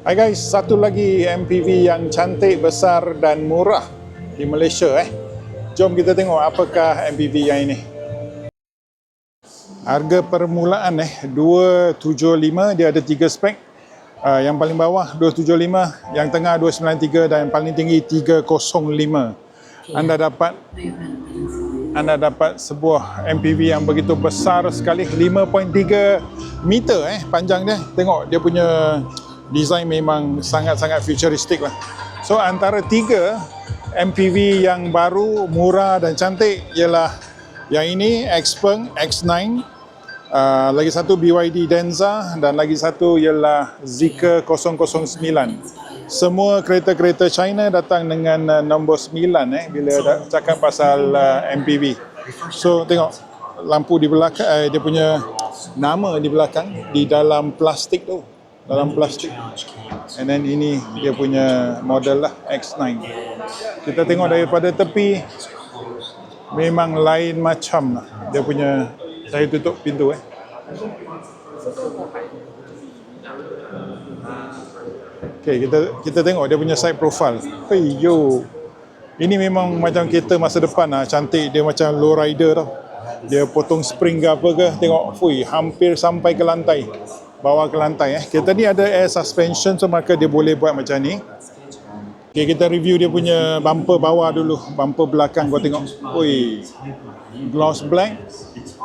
Hai guys, satu lagi MPV yang cantik, besar dan murah di Malaysia eh. Jom kita tengok apakah MPV yang ini. Harga permulaan eh 275 dia ada tiga spek. Uh, yang paling bawah 275, yang tengah 293 dan yang paling tinggi 305. Anda dapat anda dapat sebuah MPV yang begitu besar sekali 5.3 meter eh panjang dia. Tengok dia punya design memang sangat-sangat futuristik lah. So antara tiga MPV yang baru, murah dan cantik ialah yang ini Xpeng X9, uh, lagi satu BYD Denza dan lagi satu ialah Zeekr 009. Semua kereta-kereta China datang dengan uh, nombor 9 eh bila cakap pasal uh, MPV. So tengok lampu di belakang uh, dia punya nama di belakang di dalam plastik tu dalam plastik. And then ini dia punya model lah X9. Kita tengok daripada tepi memang lain macam lah. Dia punya saya tutup pintu eh. Okay, kita kita tengok dia punya side profile. Hey yo. Ini memang macam kereta masa depan lah. Cantik dia macam low rider tau. Dia potong spring ke apa ke. Tengok, fui, hampir sampai ke lantai. Bawa ke lantai eh. Kereta ni ada air suspension so maka dia boleh buat macam ni. Okay, kita review dia punya bumper bawah dulu. Bumper belakang kau tengok. Oi. Gloss black.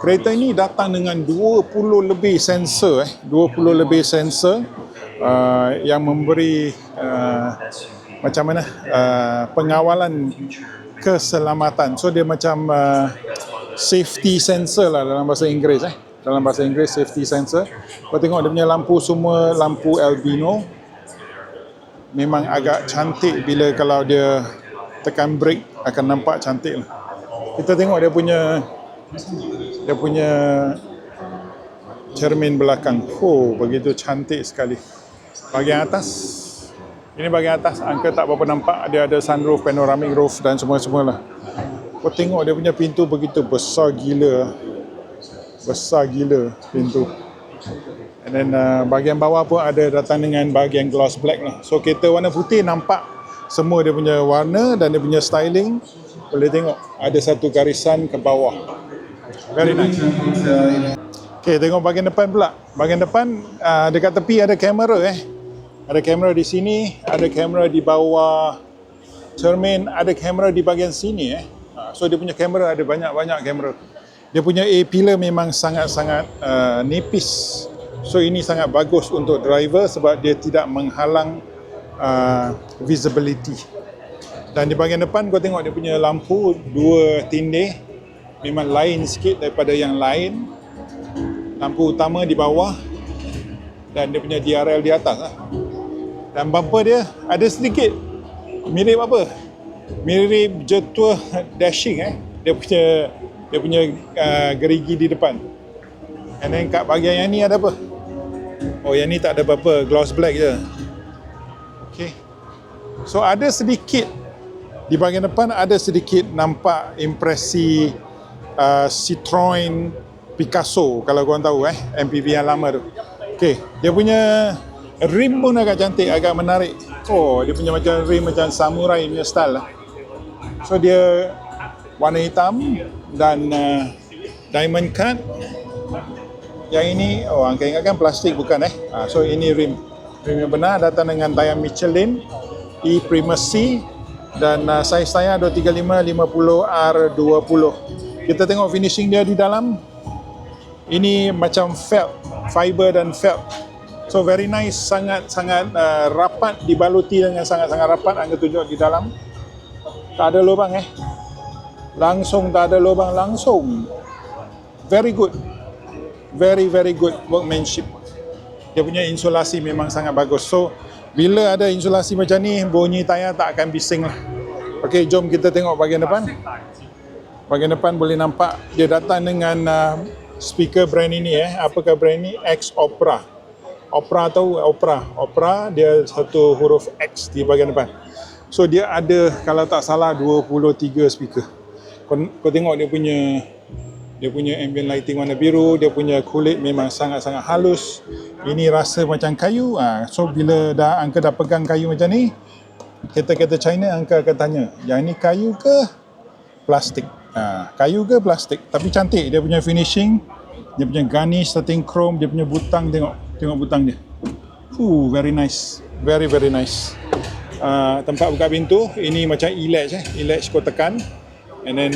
Kereta ini datang dengan 20 lebih sensor eh. 20 lebih sensor uh, yang memberi uh, macam mana uh, pengawalan keselamatan. So dia macam uh, safety sensor lah dalam bahasa Inggeris eh. Dalam bahasa Inggeris safety sensor. Kau tengok dia punya lampu semua lampu albino. Memang agak cantik bila kalau dia tekan brake akan nampak cantik lah. Kita tengok dia punya dia punya cermin belakang. Oh, begitu cantik sekali. Bahagian atas ini bahagian atas angka tak berapa nampak dia ada sunroof, panoramic roof dan semua-semua lah. Kau tengok dia punya pintu begitu besar gila. Besar gila pintu. And then uh, bahagian bawah pun ada datang dengan bahagian gloss black lah. So kereta warna putih nampak semua dia punya warna dan dia punya styling. Boleh tengok ada satu garisan ke bawah. Very nice. Okay, tengok bahagian depan pula. Bahagian depan uh, dekat tepi ada kamera eh. Ada kamera di sini, ada kamera di bawah cermin, ada kamera di bahagian sini eh. So dia punya kamera ada banyak-banyak kamera. Dia punya A pillar memang sangat-sangat uh, nipis. So ini sangat bagus untuk driver sebab dia tidak menghalang uh, visibility. Dan di bahagian depan kau tengok dia punya lampu dua tindih memang lain sikit daripada yang lain. Lampu utama di bawah dan dia punya DRL di atas lah dan bumper dia ada sedikit mirip apa mirip jetua dashing eh dia punya dia punya uh, gerigi di depan. And then kat bahagian yang ni ada apa? Oh yang ni tak ada apa-apa. Gloss black je. Okay. So ada sedikit. Di bahagian depan ada sedikit nampak impresi uh, Citroen Picasso kalau korang tahu eh MPV yang lama tu. Okay. Dia punya rim pun agak cantik, agak menarik. Oh, dia punya macam rim macam samurai punya style lah. So dia warna hitam dan uh, diamond cut. Yang ini, oh angka ingatkan plastik bukan eh. Uh, so ini rim. Rim yang benar datang dengan tayar Michelin E Primacy dan uh, saiz tayar 235 50 R20. Kita tengok finishing dia di dalam. Ini macam felt, fiber dan felt So very nice, sangat-sangat uh, rapat dibaluti dengan sangat-sangat rapat angka tunjuk di dalam. Tak ada lubang eh. Langsung tak ada lubang langsung. Very good. Very very good workmanship. Dia punya insulasi memang sangat bagus. So bila ada insulasi macam ni, bunyi tayar tak akan bising lah. Okey, jom kita tengok bahagian depan. Bahagian depan boleh nampak dia datang dengan uh, speaker brand ini eh. Apakah brand ini? X Opera. Opera tahu Opera. Opera dia satu huruf X di bahagian depan. So dia ada kalau tak salah 23 speaker. Kau, kau tengok dia punya Dia punya ambient lighting warna biru, dia punya kulit memang sangat-sangat halus. Ini rasa macam kayu. Ah, so bila dah angka dah pegang kayu macam ni, kereta-kereta China angka akan tanya, yang ni kayu ke plastik? Ha, kayu ke plastik? Tapi cantik dia punya finishing, dia punya garnish, setting chrome, dia punya butang tengok, tengok butang dia. Ooh, very nice. Very very nice. Uh, tempat buka pintu ini macam e-latch eh. E-latch kau tekan and then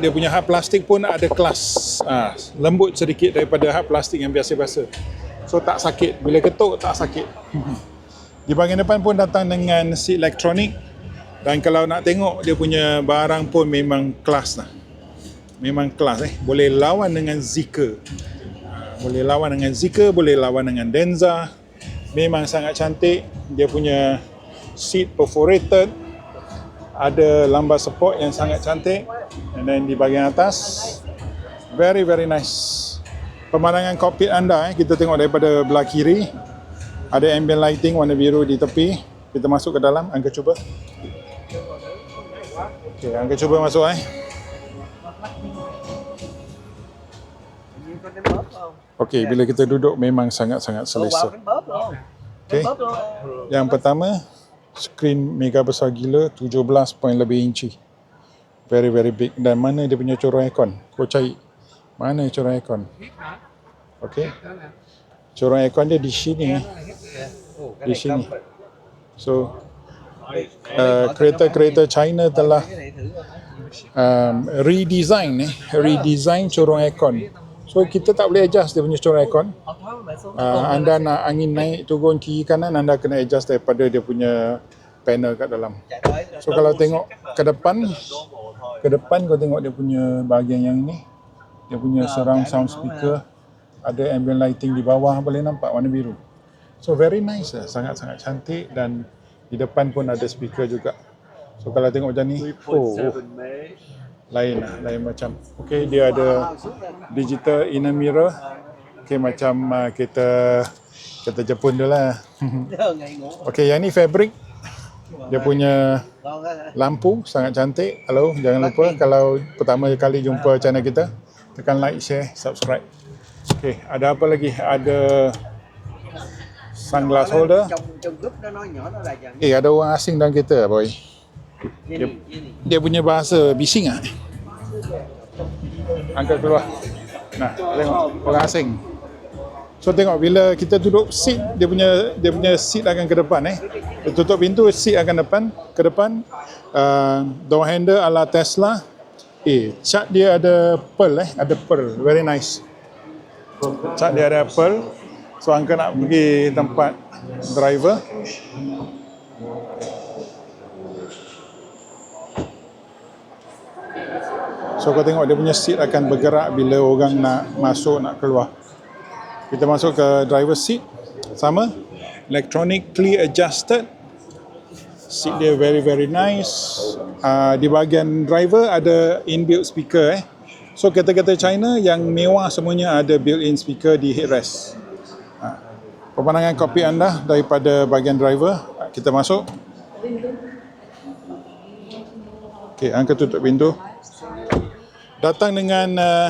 dia punya hard plastik pun ada kelas. Uh, lembut sedikit daripada hard plastik yang biasa-biasa. So tak sakit. Bila ketuk tak sakit. Di bahagian depan pun datang dengan seat elektronik dan kalau nak tengok dia punya barang pun memang kelas lah. Memang kelas eh. Boleh lawan dengan Zika. Boleh lawan dengan Zika, boleh lawan dengan Denza. Memang sangat cantik. Dia punya seat perforated. Ada lambar support yang sangat cantik. And then di bahagian atas very very nice. Pemandangan kokpit anda eh kita tengok daripada belah kiri. Ada ambient lighting warna biru di tepi. Kita masuk ke dalam, angka cuba. Okey, angka cuba masuk eh. Okey, bila kita duduk memang sangat-sangat selesa. Okey. Yang pertama, skrin mega besar gila, 17 point lebih inci. Very very big. Dan mana dia punya corong aircon? Kau cari. Mana corong aircon? Okey. Corong aircon dia di sini. Di sini. So, uh, kereta-kereta China telah um, redesign eh, redesign corong aircon. So kita tak boleh adjust dia punya corong aircon. Uh, anda nak angin naik turun kiri kanan anda kena adjust daripada dia punya panel kat dalam. So kalau tengok ke depan ke depan kau tengok dia punya bahagian yang ni. Dia punya surround sound speaker. ada ambient lighting di bawah boleh nampak warna biru. So very nice lah, sangat-sangat cantik dan di depan pun ada speaker juga. So kalau tengok macam ni, oh, oh lain lah, lain macam. Okay, dia ada digital inner mirror. Okay, macam uh, kita kita Jepun tu lah. okay, yang ni fabric. Dia punya lampu sangat cantik. Hello, jangan lupa kalau pertama kali jumpa channel kita, tekan like, share, subscribe. Okay, ada apa lagi? Ada sunglass holder. dạng Eh, ada orang asing dalam kereta boy. Jenny. Dia punya bahasa bising ah. Angkat keluar. Nah, tengok orang asing. So tengok bila kita duduk seat dia punya dia punya seat akan ke depan eh. Dia tutup pintu seat akan depan ke depan. Uh, door handle ala Tesla. Eh, cat dia ada pearl eh, ada pearl. Very nice. Cat dia ada pearl. So angka nak pergi tempat driver. So kau tengok dia punya seat akan bergerak bila orang nak masuk nak keluar. Kita masuk ke driver seat sama electronically adjusted. Seat dia very very nice. Uh, di bahagian driver ada inbuilt speaker eh. So kereta-kereta China yang mewah semuanya ada built-in speaker di headrest. Uh, pemandangan kopi anda daripada bahagian driver. Uh, kita masuk. Okay, angka tutup pintu datang dengan uh,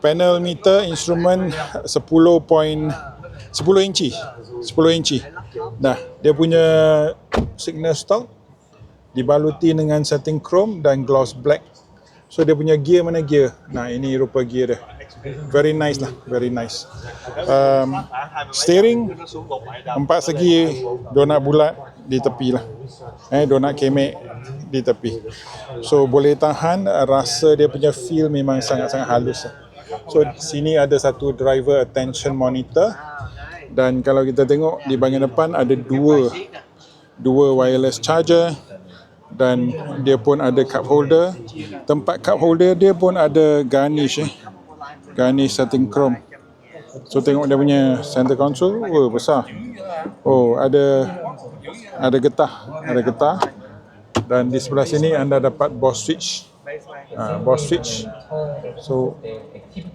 panel meter instrumen 10 point 10 inci 10 inci. Dah dia punya signal stock dibaluti dengan setting chrome dan gloss black. So dia punya gear mana gear? Nah ini rupa gear dia. Very nice lah very nice. Um, steering empat segi donat bulat di tepi lah eh donat kemek di tepi. So boleh tahan rasa dia punya feel memang sangat-sangat halus. So sini ada satu driver attention monitor dan kalau kita tengok di bahagian depan ada dua dua wireless charger dan dia pun ada cup holder. Tempat cup holder dia pun ada garnish eh. Garnish setting chrome so tengok dia punya center console oh besar? Oh ada ada getah ada getah. Dan di sebelah sini anda dapat boss switch. Uh, boss switch. So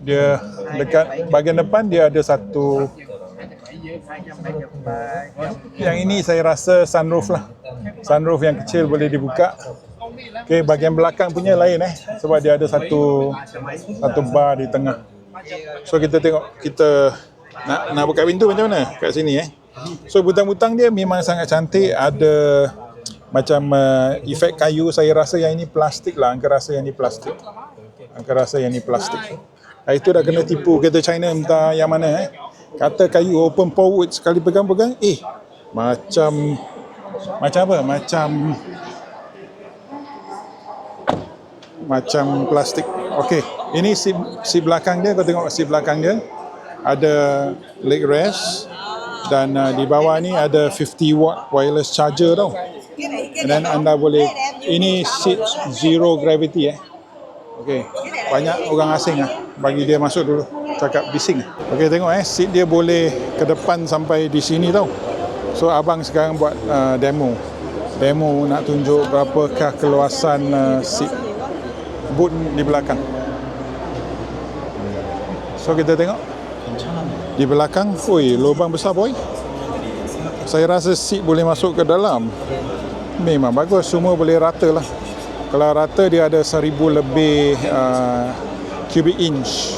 dia dekat bahagian depan dia ada satu yang ini saya rasa sunroof lah. Sunroof yang kecil boleh dibuka. Okay, bahagian belakang punya lain eh. Sebab dia ada satu satu bar di tengah. So kita tengok kita nak nak buka pintu macam mana kat sini eh. So butang-butang dia memang sangat cantik, ada macam uh, efek kayu saya rasa yang ini plastik lah, angka rasa yang ini plastik. Angka rasa yang ini plastik. Ah, itu dah kena tipu kereta China entah yang mana eh. Kata kayu open forward sekali pegang-pegang, eh macam macam apa? Macam macam plastik. Okey, ini si si belakang dia, kau tengok si belakang dia ada leg rest dan uh, di bawah ni ada 50 watt wireless charger tau. And then anda boleh ini seat zero gravity eh. Okey, banyak orang asing ah bagi dia masuk dulu cakap bising. Okey tengok eh seat dia boleh ke depan sampai di sini tau. So abang sekarang buat uh, demo. Demo nak tunjuk berapakah keluasan uh, seat boot di belakang. So kita tengok di belakang, oi lubang besar boy. Saya rasa seat boleh masuk ke dalam. Memang bagus, semua boleh rata lah. Kalau rata dia ada seribu lebih uh, cubic inch.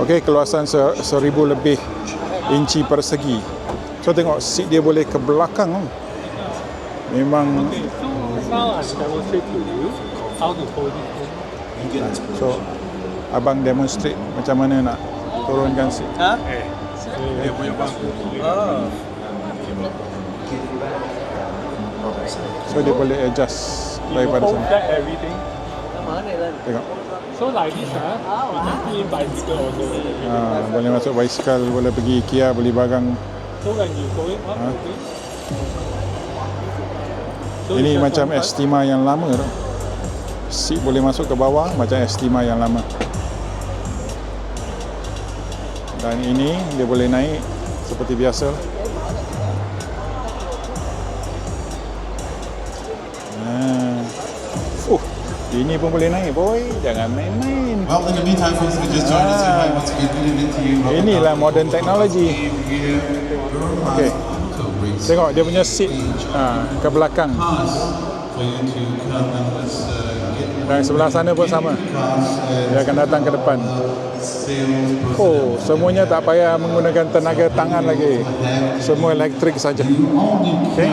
Okey, keluasan se- seribu lebih inci persegi. So tengok seat dia boleh ke belakang. Memang Now I to you how to hold it. So abang demonstrate macam mana nak turunkan seat. Ha? So dia boleh adjust daripada Hold sana. back everything. Mở này lên. Tengok. So like this, ah, in bicycle also. Ha, boleh masuk basikal, boleh pergi IKEA beli barang. So when you go in, what Ah. okay. So Ini macam. Estima yang lama tu. Seat boleh masuk ke bawah macam Estima yang lama. Dan ini dia boleh naik seperti biasa. Ah. Uh, ini pun boleh naik boy. Jangan main-main. Well, in the meantime, folks, we just joined us. Hi again. Good you. Inilah modern technology. Okay. Tengok dia punya seat ha, ke belakang. for you to come and get Dan sebelah sana pun sama. Dia akan datang ke depan. Oh, semuanya tak payah menggunakan tenaga tangan lagi. Semua elektrik saja. Okay.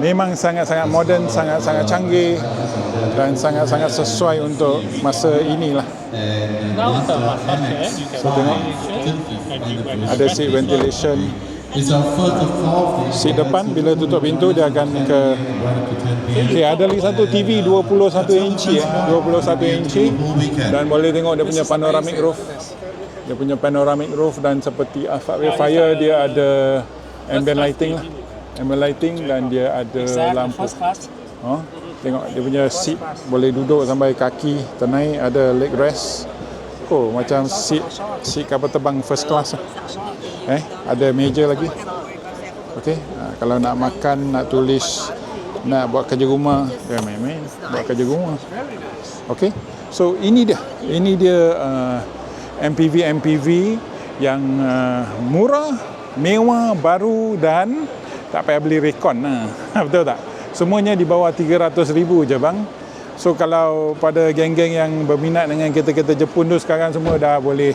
Memang sangat-sangat moden, sangat-sangat canggih dan sangat-sangat sesuai untuk masa inilah. So, tengok. Ada seat ventilation. Seat depan bila tutup pintu dia akan ke Right up to 10 p.m. Okay, ada lagi satu TV 21 inci eh. 21 inci dan boleh tengok dia punya panoramic roof. Dia punya panoramic roof dan seperti Alphard Fire dia ada ambient lighting lah. Ambient lighting dan dia ada lampu. Oh, tengok dia punya seat boleh duduk sampai kaki ternaik ada leg rest. Oh, macam seat seat kapal terbang first class lah. Eh, ada meja lagi. Okey, ha, kalau nak makan, nak tulis, nak buat kerja rumah, ya main-main buat kerja rumah. Okey. So ini dia. Ini dia uh, MPV MPV yang uh, murah, mewah, baru dan tak payah beli rekon lah. Betul tak? Semuanya di bawah 300,000 je bang. So kalau pada geng-geng yang berminat dengan kereta-kereta Jepun tu sekarang semua dah boleh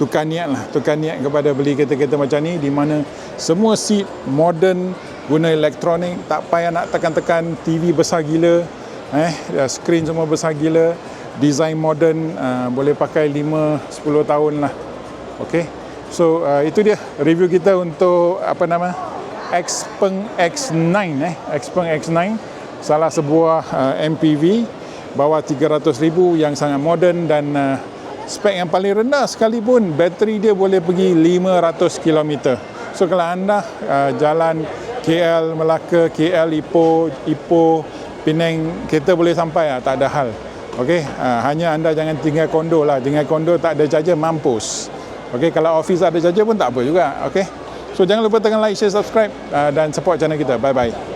tukar niat lah. Tukar niat kepada beli kereta-kereta macam ni di mana semua seat modern guna elektronik tak payah nak tekan-tekan TV besar gila eh ya, screen semua besar gila. Design modern uh, boleh pakai 5 10 tahun lah. Okey so uh, itu dia review kita untuk apa nama Xpeng X9 eh. Xpeng X9 salah sebuah uh, MPV bawah 300,000 yang sangat moden dan uh, spek yang paling rendah sekalipun bateri dia boleh pergi 500 km. So kalau anda uh, jalan KL Melaka, KL Ipoh, Ipoh, Penang, kereta boleh sampai lah, tak ada hal. Okey, uh, hanya anda jangan tinggal kondo lah. Tinggal kondo tak ada charger mampus. Okey, kalau office ada charger pun tak apa juga. Okey. So jangan lupa tekan like, share, subscribe uh, dan support channel kita. Bye bye.